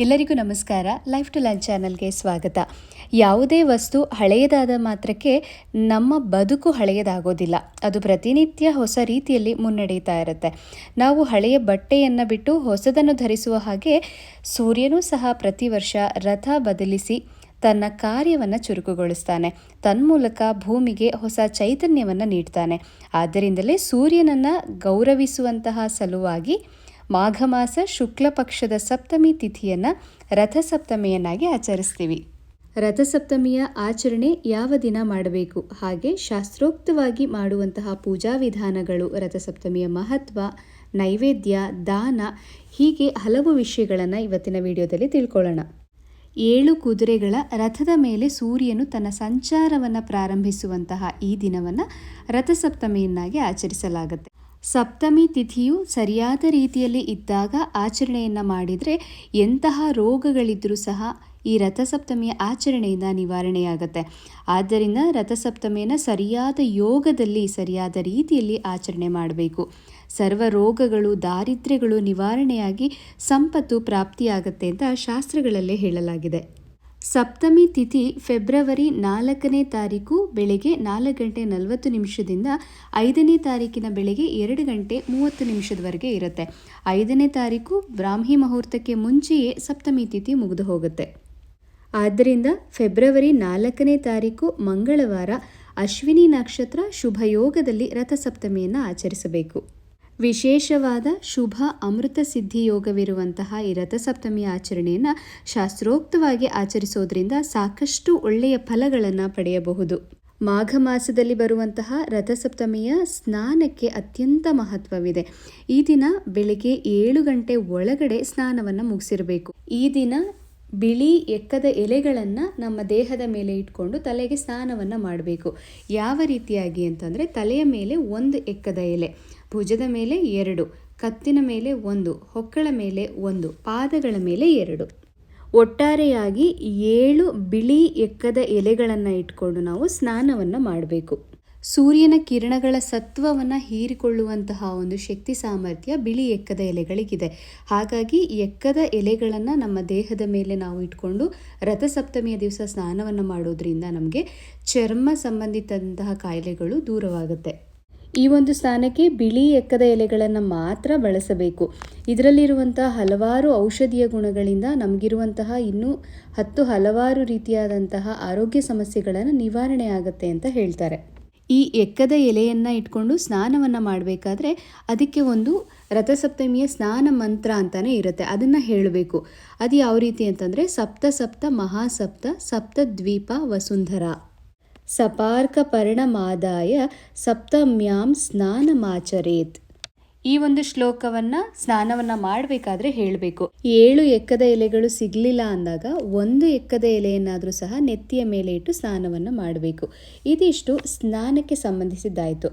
ಎಲ್ಲರಿಗೂ ನಮಸ್ಕಾರ. Life to lunch ಚಾನಲ್ಗೆ ಸ್ವಾಗತ. ಯಾವುದೇ ವಸ್ತು ಹಳೆಯದಾದ ಮಾತ್ರಕ್ಕೆ ನಮ್ಮ ಬದುಕು ಹಳೆಯದಾಗೋದಿಲ್ಲ. ಅದು ಪ್ರತಿನಿತ್ಯ ಹೊಸ ರೀತಿಯಲ್ಲಿ ಮುನ್ನಡೀತಾ ಇರುತ್ತೆ. ನಾವು ಹಳೆಯ ಬಟ್ಟೆಯನ್ನು ಬಿಟ್ಟು ಹೊಸದನ್ನು ಧರಿಸುವ ಹಾಗೆ ಸೂರ್ಯನೂ ಸಹ ಪ್ರತಿ ವರ್ಷ ರಥ ಬದಲಿಸಿ ತನ್ನ ಕಾರ್ಯವನ್ನು ಚುರುಕುಗೊಳಿಸ್ತಾನೆ. ತನ್ಮೂಲಕ ಭೂಮಿಗೆ ಹೊಸ ಚೈತನ್ಯವನ್ನು ನೀಡ್ತಾನೆ. ಆದ್ದರಿಂದಲೇ ಸೂರ್ಯನನ್ನು ಗೌರವಿಸುವಂತಹ ಸಲುವಾಗಿ ಮಾಘ ಮಾಸ ಶುಕ್ಲ ಪಕ್ಷದ ಸಪ್ತಮಿ ತಿಥಿಯನ್ನು ರಥಸಪ್ತಮಿಯನ್ನಾಗಿ ಆಚರಿಸ್ತೀವಿ. ರಥಸಪ್ತಮಿಯ ಆಚರಣೆ ಯಾವ ದಿನ ಮಾಡಬೇಕು? ಹಾಗೆ ಶಾಸ್ತ್ರೋಕ್ತವಾಗಿ ಮಾಡುವಂತಹ ಪೂಜಾ ವಿಧಾನಗಳು, ರಥಸಪ್ತಮಿಯ ಮಹತ್ವ, ನೈವೇದ್ಯ, ದಾನ, ಹೀಗೆ ಹಲವು ವಿಷಯಗಳನ್ನು ಇವತ್ತಿನ ವಿಡಿಯೋದಲ್ಲಿ ತಿಳ್ಕೊಳ್ಳೋಣ. ಏಳು ಕುದುರೆಗಳ ರಥದ ಮೇಲೆ ಸೂರ್ಯನು ತನ್ನ ಸಂಚಾರವನ್ನು ಪ್ರಾರಂಭಿಸುವಂತಹ ಈ ದಿನವನ್ನು ರಥಸಪ್ತಮಿಯನ್ನಾಗಿ ಆಚರಿಸಲಾಗುತ್ತೆ. ಸಪ್ತಮಿ ತಿಥಿಯು ಸರಿಯಾದ ರೀತಿಯಲ್ಲಿ ಇದ್ದಾಗ ಆಚರಣೆಯನ್ನು ಮಾಡಿದರೆ ಎಂತಹ ರೋಗಗಳಿದ್ದರೂ ಸಹ ಈ ರಥಸಪ್ತಮಿಯ ಆಚರಣೆಯಿಂದ ನಿವಾರಣೆಯಾಗುತ್ತೆ. ಆದ್ದರಿಂದ ರಥಸಪ್ತಮಿಯನ್ನು ಸರಿಯಾದ ಯೋಗದಲ್ಲಿ, ಸರಿಯಾದ ರೀತಿಯಲ್ಲಿ ಆಚರಣೆ ಮಾಡಬೇಕು. ಸರ್ವ ರೋಗಗಳು, ದಾರಿದ್ರ್ಯಗಳು ನಿವಾರಣೆಯಾಗಿ ಸಂಪತ್ತು ಪ್ರಾಪ್ತಿಯಾಗತ್ತೆ ಅಂತ ಶಾಸ್ತ್ರಗಳಲ್ಲೇ ಹೇಳಲಾಗಿದೆ. ಸಪ್ತಮಿ ತಿಥಿ ಫೆಬ್ರವರಿ ನಾಲ್ಕನೇ ತಾರೀಕು ಬೆಳಗ್ಗೆ ನಾಲ್ಕು ಗಂಟೆ ನಲವತ್ತು ನಿಮಿಷದಿಂದ ಐದನೇ ತಾರೀಕಿನ ಬೆಳಗ್ಗೆ ಎರಡು ಗಂಟೆ ಮೂವತ್ತು ನಿಮಿಷದವರೆಗೆ ಇರುತ್ತೆ. ಐದನೇ ತಾರೀಕು ಬ್ರಾಹ್ಮಿ ಮುಹೂರ್ತಕ್ಕೆ ಮುಂಚೆಯೇ ಸಪ್ತಮಿ ತಿಥಿ ಮುಗಿದು ಹೋಗುತ್ತೆ. ಆದ್ದರಿಂದ ಫೆಬ್ರವರಿ ನಾಲ್ಕನೇ ತಾರೀಕು ಮಂಗಳವಾರ ಅಶ್ವಿನಿ ನಕ್ಷತ್ರ ಶುಭಯೋಗದಲ್ಲಿ ರಥಸಪ್ತಮಿಯನ್ನು ಆಚರಿಸಬೇಕು. ವಿಶೇಷವಾದ ಶುಭ ಅಮೃತ ಸಿದ್ಧಿ ಯೋಗವಿರುವಂತಹ ಈ ರಥಸಪ್ತಮಿ ಆಚರಣೆಯನ್ನು ಶಾಸ್ತ್ರೋಕ್ತವಾಗಿ ಆಚರಿಸೋದ್ರಿಂದ ಸಾಕಷ್ಟು ಒಳ್ಳೆಯ ಫಲಗಳನ್ನು ಪಡೆಯಬಹುದು. ಮಾಘ ಮಾಸದಲ್ಲಿ ಬರುವಂತಹ ರಥಸಪ್ತಮಿಯ ಸ್ನಾನಕ್ಕೆ ಅತ್ಯಂತ ಮಹತ್ವವಿದೆ. ಈ ದಿನ ಬೆಳಿಗ್ಗೆ ಏಳು ಗಂಟೆ ಒಳಗಡೆ ಸ್ನಾನವನ್ನು ಮುಗಿಸಿರಬೇಕು. ಈ ದಿನ ಬಿಳಿ ಎಕ್ಕದ ಎಲೆಗಳನ್ನು ನಮ್ಮ ದೇಹದ ಮೇಲೆ ಇಟ್ಕೊಂಡು ತಲೆಗೆ ಸ್ನಾನವನ್ನು ಮಾಡಬೇಕು. ಯಾವ ರೀತಿಯಾಗಿ ಅಂತಂದರೆ ತಲೆಯ ಮೇಲೆ ಒಂದು ಎಕ್ಕದ ಎಲೆ, ಭುಜದ ಮೇಲೆ ಎರಡು, ಕತ್ತಿನ ಮೇಲೆ ಒಂದು, ಹೊಕ್ಕಳ ಮೇಲೆ ಒಂದು, ಪಾದಗಳ ಮೇಲೆ ಎರಡು. ಒಟ್ಟಾರೆಯಾಗಿ ಏಳು ಬಿಳಿ ಎಕ್ಕದ ಎಲೆಗಳನ್ನು ಇಟ್ಕೊಂಡು ನಾವು ಸ್ನಾನವನ್ನು ಮಾಡಬೇಕು. ಸೂರ್ಯನ ಕಿರಣಗಳ ಸತ್ವವನ್ನು ಹೀರಿಕೊಳ್ಳುವಂತಹ ಒಂದು ಶಕ್ತಿ ಸಾಮರ್ಥ್ಯ ಬಿಳಿ ಎಕ್ಕದ ಎಲೆಗಳಿಗಿದೆ. ಹಾಗಾಗಿ ಎಕ್ಕದ ಎಲೆಗಳನ್ನು ನಮ್ಮ ದೇಹದ ಮೇಲೆ ನಾವು ಇಟ್ಕೊಂಡು ರಥಸಪ್ತಮಿಯ ದಿವಸ ಸ್ನಾನವನ್ನು ಮಾಡೋದ್ರಿಂದ ನಮಗೆ ಚರ್ಮ ಸಂಬಂಧಿತಂತಹ ಕಾಯಿಲೆಗಳು ದೂರವಾಗುತ್ತೆ. ಈ ಒಂದು ಸ್ನಾನಕ್ಕೆ ಬಿಳಿ ಎಕ್ಕದ ಎಲೆಗಳನ್ನು ಮಾತ್ರ ಬಳಸಬೇಕು. ಇದರಲ್ಲಿರುವಂತಹ ಹಲವಾರು ಔಷಧೀಯ ಗುಣಗಳಿಂದ ನಮಗಿರುವಂತಹ ಇನ್ನೂ ಹತ್ತು ಹಲವಾರು ರೀತಿಯಾದಂತಹ ಆರೋಗ್ಯ ಸಮಸ್ಯೆಗಳನ್ನು ನಿವಾರಣೆ ಆಗುತ್ತೆ ಅಂತ ಹೇಳ್ತಾರೆ. ಈ ಎಕ್ಕದ ಎಲೆಯನ್ನು ಇಟ್ಕೊಂಡು ಸ್ನಾನವನ್ನು ಮಾಡಬೇಕಾದ್ರೆ ಅದಕ್ಕೆ ಒಂದು ರಥಸಪ್ತಮಿಯ ಸ್ನಾನ ಮಂತ್ರ ಅಂತಲೇ ಇರುತ್ತೆ. ಅದನ್ನು ಹೇಳಬೇಕು. ಅದು ಯಾವ ರೀತಿ ಅಂತಂದರೆ, ಸಪ್ತ ಸಪ್ತ ಮಹಾಸಪ್ತ ಸಪ್ತ ದ್ವೀಪ ವಸುಂಧರ. ಸಪಾರ್ಕ ಪರಿಣಮಾದಾಯ ಸಪ್ತಮ್ಯಾಂ ಸ್ನಾನಮಾಚರೇತ್. ಈ ಒಂದು ಶ್ಲೋಕವನ್ನ ಸ್ನಾನವನ್ನ ಮಾಡಬೇಕಾದ್ರೆ ಹೇಳಬೇಕು. ಏಳು ಎಕ್ಕದ ಎಲೆಗಳು ಸಿಗಲಿಲ್ಲ ಅಂದಾಗ ಒಂದು ಎಕ್ಕದ ಎಲೆಯನ್ನಾದರೂ ಸಹ ನೆತ್ತಿಯ ಮೇಲೆ ಇಟ್ಟು ಸ್ನಾನವನ್ನು ಮಾಡಬೇಕು. ಇದಿಷ್ಟು ಸ್ನಾನಕ್ಕೆ ಸಂಬಂಧಿಸಿದ್ದಾಯಿತು.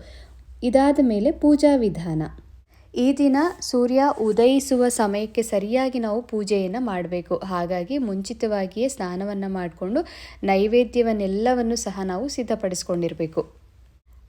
ಇದಾದ ಮೇಲೆ ಪೂಜಾ ವಿಧಾನ. ಈ ದಿನ ಸೂರ್ಯ ಉದಯಿಸುವ ಸಮಯಕ್ಕೆ ಸರಿಯಾಗಿ ನಾವು ಪೂಜೆಯನ್ನು ಮಾಡಬೇಕು. ಹಾಗಾಗಿ ಮುಂಚಿತವಾಗಿಯೇ ಸ್ನಾನವನ್ನು ಮಾಡಿಕೊಂಡು ನೈವೇದ್ಯವನ್ನೆಲ್ಲವನ್ನು ಸಹ ನಾವು ಸಿದ್ಧಪಡಿಸ್ಕೊಂಡಿರಬೇಕು.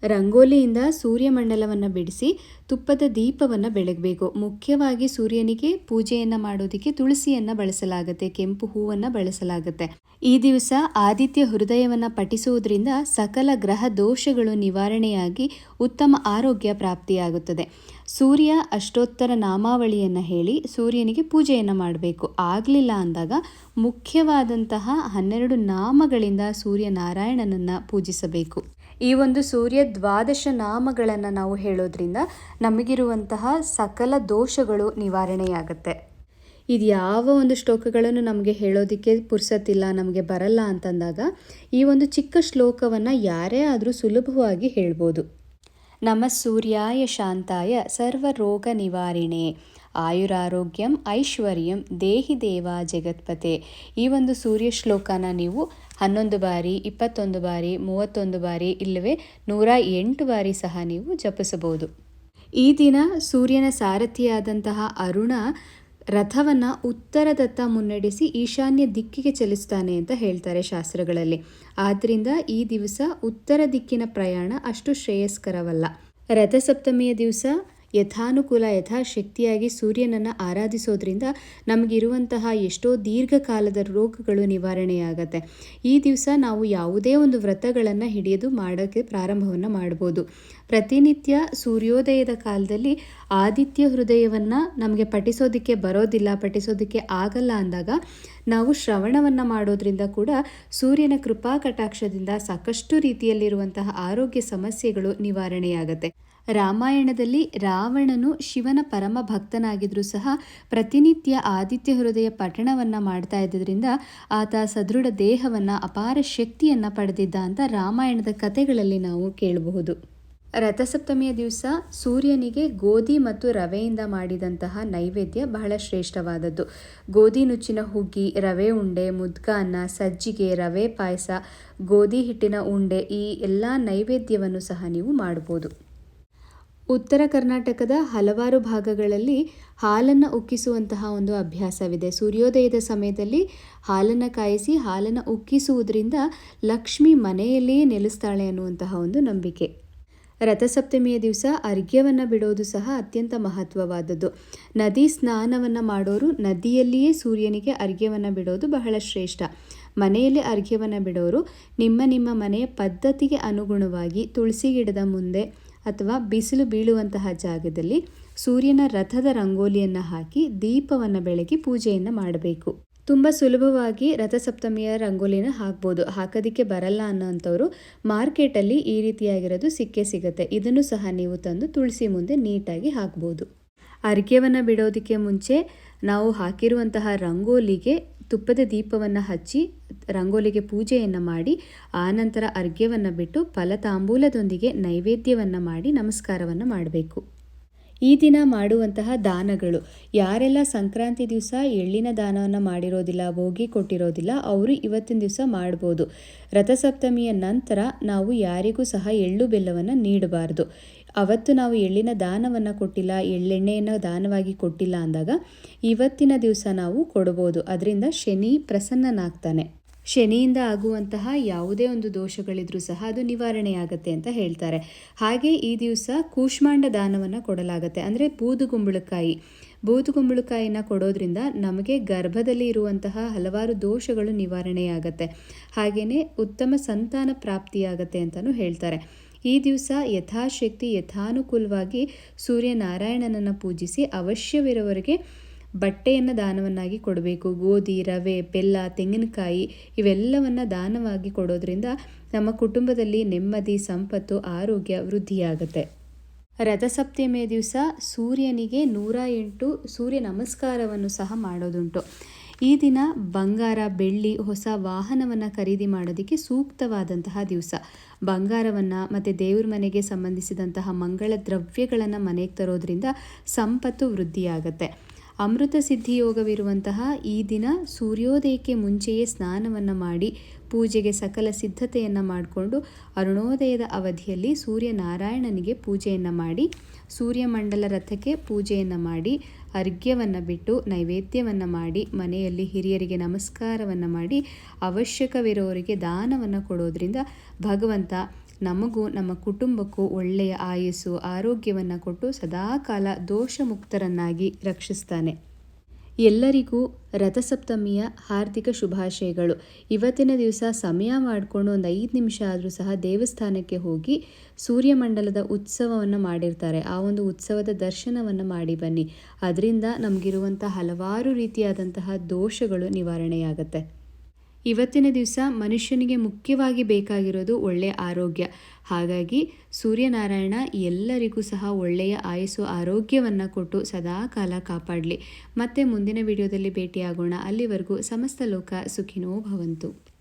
ರಂಗೋಲಿಯಿಂದ ಸೂರ್ಯಮಂಡಲವನ್ನು ಬಿಡಿಸಿ ತುಪ್ಪದ ದೀಪವನ್ನು ಬೆಳಗಬೇಕು. ಮುಖ್ಯವಾಗಿ ಸೂರ್ಯನಿಗೆ ಪೂಜೆಯನ್ನು ಮಾಡೋದಕ್ಕೆ ತುಳಸಿಯನ್ನು ಬಳಸಲಾಗುತ್ತೆ, ಕೆಂಪು ಹೂವನ್ನು ಬಳಸಲಾಗುತ್ತೆ. ಈ ದಿವಸ ಆದಿತ್ಯ ಹೃದಯವನ್ನು ಪಠಿಸುವುದರಿಂದ ಸಕಲ ಗ್ರಹ ದೋಷಗಳು ನಿವಾರಣೆಯಾಗಿ ಉತ್ತಮ ಆರೋಗ್ಯ ಪ್ರಾಪ್ತಿಯಾಗುತ್ತದೆ. ಸೂರ್ಯ ಅಷ್ಟೋತ್ತರ ನಾಮಾವಳಿಯನ್ನು ಹೇಳಿ ಸೂರ್ಯನಿಗೆ ಪೂಜೆಯನ್ನು ಮಾಡಬೇಕು. ಆಗಲಿಲ್ಲ ಅಂದಾಗ ಮುಖ್ಯವಾದಂತಹ ಹನ್ನೆರಡು ನಾಮಗಳಿಂದ ಸೂರ್ಯ ನಾರಾಯಣನನ್ನು ಪೂಜಿಸಬೇಕು. ಈ ಒಂದು ಸೂರ್ಯ ದ್ವಾದಶ ನಾಮಗಳನ್ನು ನಾವು ಹೇಳೋದ್ರಿಂದ ನಮಗಿರುವಂತಹ ಸಕಲ ದೋಷಗಳು ನಿವಾರಣೆಯಾಗುತ್ತೆ. ಇದು ಯಾವ ಒಂದು ಶ್ಲೋಕಗಳನ್ನು ನಮಗೆ ಹೇಳೋದಕ್ಕೆ ಪುರ್ಸತ್ತಿಲ್ಲ, ನಮಗೆ ಬರಲ್ಲ ಅಂತಂದಾಗ ಈ ಒಂದು ಚಿಕ್ಕ ಶ್ಲೋಕವನ್ನು ಯಾರೇ ಆದರೂ ಸುಲಭವಾಗಿ ಹೇಳ್ಬೋದು. ನಮ ಸೂರ್ಯಾಯ ಶಾಂತಾಯ ಸರ್ವ ರೋಗ ನಿವಾರಣೆ, ಆಯುರಾರೋಗ್ಯಂ ಐಶ್ವರ್ಯಂ ದೇಹಿ ದೇವ ಜಗತ್ಪತೆ. ಈ ಒಂದು ಸೂರ್ಯ ಶ್ಲೋಕನ ನೀವು ಹನ್ನೊಂದು ಬಾರಿ, ಇಪ್ಪತ್ತೊಂದು ಬಾರಿ, ಮೂವತ್ತೊಂದು ಬಾರಿ, ಇಲ್ಲವೇ ನೂರ ಎಂಟು ಬಾರಿ ಸಹ ನೀವು ಜಪಿಸಬಹುದು. ಈ ದಿನ ಸೂರ್ಯನ ಸಾರಥಿಯಾದಂತಹ ಅರುಣ ರಥವನ್ನು ಉತ್ತರದತ್ತ ಮುನ್ನಡೆಸಿ ಈಶಾನ್ಯ ದಿಕ್ಕಿಗೆ ಚಲಿಸ್ತಾನೆ ಅಂತ ಹೇಳ್ತಾರೆ ಶಾಸ್ತ್ರಗಳಲ್ಲಿ. ಆದ್ದರಿಂದ ಈ ದಿವಸ ಉತ್ತರ ದಿಕ್ಕಿನ ಪ್ರಯಾಣ ಅಷ್ಟು ಶ್ರೇಯಸ್ಕರವಲ್ಲ. ರಥಸಪ್ತಮಿಯ ದಿವಸ ಯಥಾನುಕೂಲ, ಯಥಾಶಕ್ತಿಯಾಗಿ ಸೂರ್ಯನನ್ನು ಆರಾಧಿಸೋದ್ರಿಂದ ನಮಗಿರುವಂತಹ ಎಷ್ಟೋ ದೀರ್ಘಕಾಲದ ರೋಗಗಳು ನಿವಾರಣೆಯಾಗತ್ತೆ. ಈ ದಿವಸ ನಾವು ಯಾವುದೇ ಒಂದು ವ್ರತಗಳನ್ನು ಹಿಡಿಯೋದು ಮಾಡೋಕ್ಕೆ ಪ್ರಾರಂಭವನ್ನು ಮಾಡ್ಬೋದು. ಪ್ರತಿನಿತ್ಯ ಸೂರ್ಯೋದಯದ ಕಾಲದಲ್ಲಿ ಆದಿತ್ಯ ಹೃದಯವನ್ನು ನಮಗೆ ಪಠಿಸೋದಕ್ಕೆ ಬರೋದಿಲ್ಲ, ಪಠಿಸೋದಕ್ಕೆ ಆಗಲ್ಲ ಅಂದಾಗ ನಾವು ಶ್ರವಣವನ್ನು ಮಾಡೋದ್ರಿಂದ ಕೂಡ ಸೂರ್ಯನ ಕೃಪಾ ಕಟಾಕ್ಷದಿಂದ ಸಾಕಷ್ಟು ರೀತಿಯಲ್ಲಿರುವಂತಹ ಆರೋಗ್ಯ ಸಮಸ್ಯೆಗಳು ನಿವಾರಣೆಯಾಗತ್ತೆ. ರಾಮಾಯಣದಲ್ಲಿ ರಾವಣನು ಶಿವನ ಪರಮ ಭಕ್ತನಾಗಿದ್ದರೂ ಸಹ ಪ್ರತಿನಿತ್ಯ ಆದಿತ್ಯ ಹೃದಯ ಪಠಣವನ್ನು ಮಾಡ್ತಾ ಇದ್ದರಿಂದ ಆತ ಸದೃಢ ದೇಹವನ್ನು ಅಪಾರ ಶಕ್ತಿಯನ್ನು ಪಡೆದಿದ್ದ ಅಂತ ರಾಮಾಯಣದ ಕಥೆಗಳಲ್ಲಿ ನಾವು ಕೇಳಬಹುದು. ರಥಸಪ್ತಮಿಯ ದಿವಸ ಸೂರ್ಯನಿಗೆ ಗೋಧಿ ಮತ್ತು ರವೆಯಿಂದ ಮಾಡಿದಂತಹ ನೈವೇದ್ಯ ಬಹಳ ಶ್ರೇಷ್ಠವಾದದ್ದು. ಗೋಧಿ ನುಚ್ಚಿನ ಹುಗ್ಗಿ, ರವೆ ಉಂಡೆ, ಮುದ್ಕ ಅನ್ನ, ಸಜ್ಜಿಗೆ, ರವೆ ಪಾಯಸ, ಗೋಧಿ ಹಿಟ್ಟಿನ ಉಂಡೆ ಈ ಎಲ್ಲ ನೈವೇದ್ಯವನ್ನು ಸಹ ನೀವು ಮಾಡ್ಬೋದು. ಉತ್ತರ ಕರ್ನಾಟಕದ ಹಲವಾರು ಭಾಗಗಳಲ್ಲಿ ಹಾಲನ್ನು ಉಕ್ಕಿಸುವಂತಹ ಒಂದು ಅಭ್ಯಾಸವಿದೆ. ಸೂರ್ಯೋದಯದ ಸಮಯದಲ್ಲಿ ಹಾಲನ್ನು ಕಾಯಿಸಿ ಹಾಲನ್ನು ಉಕ್ಕಿಸುವುದರಿಂದ ಲಕ್ಷ್ಮಿ ಮನೆಯಲ್ಲಿಯೇ ನೆಲೆಸ್ತಾಳೆ ಅನ್ನುವಂತಹ ಒಂದು ನಂಬಿಕೆ. ರಥಸಪ್ತಮಿಯ ದಿವಸ ಅರ್ಘ್ಯವನ್ನು ಬಿಡೋದು ಸಹ ಅತ್ಯಂತ ಮಹತ್ವವಾದದ್ದು. ನದಿ ಸ್ನಾನವನ್ನು ಮಾಡೋರು ನದಿಯಲ್ಲಿಯೇ ಸೂರ್ಯನಿಗೆ ಅರ್ಘ್ಯವನ್ನು ಬಿಡೋದು ಬಹಳ ಶ್ರೇಷ್ಠ. ಮನೆಯಲ್ಲಿ ಅರ್ಘ್ಯವನ್ನು ಬಿಡೋರು ನಿಮ್ಮ ನಿಮ್ಮ ಮನೆಯ ಪದ್ಧತಿಗೆ ಅನುಗುಣವಾಗಿ ತುಳಸಿ ಗಿಡದ ಮುಂದೆ ಅಥವಾ ಬಿಸಿಲು ಬೀಳುವಂತಹ ಜಾಗದಲ್ಲಿ ಸೂರ್ಯನ ರಥದ ರಂಗೋಲಿಯನ್ನು ಹಾಕಿ ದೀಪವನ್ನು ಬೆಳಗಿ ಪೂಜೆಯನ್ನು ಮಾಡಬೇಕು. ತುಂಬ ಸುಲಭವಾಗಿ ರಥಸಪ್ತಮಿಯ ರಂಗೋಲಿನ ಹಾಕ್ಬೋದು. ಹಾಕೋದಕ್ಕೆ ಬರಲ್ಲ ಅನ್ನೋಂಥವ್ರು ಮಾರ್ಕೆಟಲ್ಲಿ ಈ ರೀತಿಯಾಗಿರೋದು ಸಿಕ್ಕೇ ಸಿಗುತ್ತೆ. ಇದನ್ನು ಸಹ ನೀವು ತಂದು ತುಳಸಿ ಮುಂದೆ ನೀಟಾಗಿ ಹಾಕ್ಬೋದು. ಅರ್ಘ್ಯವನ್ನು ಬಿಡೋದಕ್ಕೆ ಮುಂಚೆ ನಾವು ಹಾಕಿರುವಂತಹ ರಂಗೋಲಿಗೆ ತುಪ್ಪದ ದೀಪವನ್ನು ಹಚ್ಚಿ ರಂಗೋಲಿಗೆ ಪೂಜೆಯನ್ನು ಮಾಡಿ, ಆನಂತರ ಅರ್ಘ್ಯವನ್ನು ಬಿಟ್ಟು ಫಲತಾಂಬೂಲದೊಂದಿಗೆ ನೈವೇದ್ಯವನ್ನು ಮಾಡಿ ನಮಸ್ಕಾರವನ್ನು ಮಾಡಬೇಕು. ಈ ದಿನ ಮಾಡುವಂತಹ ದಾನಗಳು. ಯಾರೆಲ್ಲ ಸಂಕ್ರಾಂತಿ ದಿವಸ ಎಳ್ಳಿನ ದಾನವನ್ನು ಮಾಡಿರೋದಿಲ್ಲ, ಭೋಗಿ ಕೊಟ್ಟಿರೋದಿಲ್ಲ, ಅವರು ಇವತ್ತಿನ ದಿವಸ ಮಾಡ್ಬೋದು. ರಥಸಪ್ತಮಿಯ ನಂತರ ನಾವು ಯಾರಿಗೂ ಸಹ ಎಳ್ಳು ಬೆಲ್ಲವನ್ನು ನೀಡಬಾರ್ದು. ಅವತ್ತು ನಾವು ಎಳ್ಳಿನ ದಾನವನ್ನು ಕೊಟ್ಟಿಲ್ಲ, ಎಳ್ಳೆಣ್ಣೆಯನ್ನು ದಾನವಾಗಿ ಕೊಟ್ಟಿಲ್ಲ ಅಂದಾಗ ಇವತ್ತಿನ ದಿವಸ ನಾವು ಕೊಡ್ಬೋದು. ಅದರಿಂದ ಶನಿ ಪ್ರಸನ್ನನಾಗ್ತಾನೆ. ಶನಿಯಿಂದ ಆಗುವಂತಹ ಯಾವುದೇ ಒಂದು ದೋಷಗಳಿದ್ರೂ ಸಹ ಅದು ನಿವಾರಣೆಯಾಗತ್ತೆ ಅಂತ ಹೇಳ್ತಾರೆ. ಹಾಗೆ ಈ ದಿವಸ ಕೂಷ್ಮಾಂಡ ದಾನವನ್ನು ಕೊಡಲಾಗತ್ತೆ. ಅಂದರೆ ಬೂದುಗುಂಬಳಕಾಯಿ. ಬೂದುಗುಂಬಳಕಾಯಿನ ಕೊಡೋದ್ರಿಂದ ನಮಗೆ ಗರ್ಭದಲ್ಲಿ ಇರುವಂತಹ ಹಲವಾರು ದೋಷಗಳು ನಿವಾರಣೆಯಾಗತ್ತೆ. ಹಾಗೆಯೇ ಉತ್ತಮ ಸಂತಾನ ಪ್ರಾಪ್ತಿಯಾಗತ್ತೆ ಅಂತಲೂ ಹೇಳ್ತಾರೆ. ಈ ದಿವಸ ಯಥಾಶಕ್ತಿ ಯಥಾನುಕೂಲವಾಗಿ ಸೂರ್ಯನಾರಾಯಣನನ್ನು ಪೂಜಿಸಿ ಅವಶ್ಯವಿರೋವರೆಗೆ ಬಟ್ಟೆಯನ್ನು ದಾನವನ್ನಾಗಿ ಕೊಡಬೇಕು. ಗೋಧಿ, ರವೆ, ಬೆಲ್ಲ, ತೆಂಗಿನಕಾಯಿ ಇವೆಲ್ಲವನ್ನು ದಾನವಾಗಿ ಕೊಡೋದ್ರಿಂದ ನಮ್ಮ ಕುಟುಂಬದಲ್ಲಿ ನೆಮ್ಮದಿ, ಸಂಪತ್ತು, ಆರೋಗ್ಯ ವೃದ್ಧಿಯಾಗುತ್ತೆ. ರಥಸಪ್ತಮಿಯ ದಿವಸ ಸೂರ್ಯನಿಗೆ ನೂರ ಎಂಟು ಸೂರ್ಯ ನಮಸ್ಕಾರವನ್ನು ಸಹ ಮಾಡೋದುಂಟು. ಈ ದಿನ ಬಂಗಾರ, ಬೆಳ್ಳಿ, ಹೊಸ ವಾಹನವನ್ನು ಖರೀದಿ ಮಾಡೋದಕ್ಕೆ ಸೂಕ್ತವಾದಂತಹ ದಿವಸ. ಬಂಗಾರವನ್ನು ಮತ್ತು ದೇವ್ರ ಮನೆಗೆ ಸಂಬಂಧಿಸಿದಂತಹ ಮಂಗಳ ದ್ರವ್ಯಗಳನ್ನು ಮನೆಗೆ ತರೋದ್ರಿಂದ ಸಂಪತ್ತು ವೃದ್ಧಿಯಾಗತ್ತೆ. ಅಮೃತ ಸಿದ್ಧಿಯೋಗವಿರುವಂತಹ ಈ ದಿನ ಸೂರ್ಯೋದಯಕ್ಕೆ ಮುಂಚೆಯೇ ಸ್ನಾನವನ್ನು ಮಾಡಿ ಪೂಜೆಗೆ ಸಕಲ ಸಿದ್ಧತೆಯನ್ನು ಮಾಡಿಕೊಂಡು ಅರುಣೋದಯದ ಅವಧಿಯಲ್ಲಿ ಸೂರ್ಯನಾರಾಯಣನಿಗೆ ಪೂಜೆಯನ್ನು ಮಾಡಿ, ಸೂರ್ಯಮಂಡಲ ರಥಕ್ಕೆ ಪೂಜೆಯನ್ನು ಮಾಡಿ, ಅರ್ಘ್ಯವನ್ನು ಬಿಟ್ಟು ನೈವೇದ್ಯವನ್ನು ಮಾಡಿ, ಮನೆಯಲ್ಲಿ ಹಿರಿಯರಿಗೆ ನಮಸ್ಕಾರವನ್ನು ಮಾಡಿ, ಅವಶ್ಯಕವಿರೋರಿಗೆ ದಾನವನ್ನು ಕೊಡೋದ್ರಿಂದ ಭಗವಂತ ನಮಗೂ ನಮ್ಮ ಕುಟುಂಬಕ್ಕೂ ಒಳ್ಳೆಯ ಆಯಸ್ಸು, ಆರೋಗ್ಯವನ್ನು ಕೊಟ್ಟು ಸದಾಕಾಲ ದೋಷಮುಕ್ತರನ್ನಾಗಿ ರಕ್ಷಿಸ್ತಾನೆ. ಎಲ್ಲರಿಗೂ ರಥಸಪ್ತಮಿಯ ಹಾರ್ದಿಕ ಶುಭಾಶಯಗಳು. ಇವತ್ತಿನ ದಿವಸ ಸಮಯ ಮಾಡಿಕೊಂಡು ಒಂದು ಐದು ನಿಮಿಷ ಆದರೂ ಸಹ ದೇವಸ್ಥಾನಕ್ಕೆ ಹೋಗಿ ಸೂರ್ಯಮಂಡಲದ ಉತ್ಸವವನ್ನು ಮಾಡಿರ್ತಾರೆ. ಆ ಒಂದು ಉತ್ಸವದ ದರ್ಶನವನ್ನು ಮಾಡಿ ಬನ್ನಿ. ಅದರಿಂದ ನಮಗಿರುವಂಥ ಹಲವಾರು ರೀತಿಯಾದಂತಹ ದೋಷಗಳು ನಿವಾರಣೆಯಾಗತ್ತೆ. ಇವತ್ತಿನ ದಿವಸ ಮನುಷ್ಯನಿಗೆ ಮುಖ್ಯವಾಗಿ ಬೇಕಾಗಿರೋದು ಒಳ್ಳೆಯ ಆರೋಗ್ಯ. ಹಾಗಾಗಿ ಸೂರ್ಯನಾರಾಯಣ ಎಲ್ಲರಿಗೂ ಸಹ ಒಳ್ಳೆಯ ಆಯಸ್ಸು ಆರೋಗ್ಯವನ್ನು ಕೊಟ್ಟು ಸದಾ ಕಾಲ ಕಾಪಾಡಲಿ. ಮತ್ತೆ ಮುಂದಿನ ವಿಡಿಯೋದಲ್ಲಿ ಭೇಟಿಯಾಗೋಣ. ಅಲ್ಲಿವರೆಗೂ ಸಮಸ್ತ ಲೋಕ ಸುಖಿನೋ ಭವಂತು.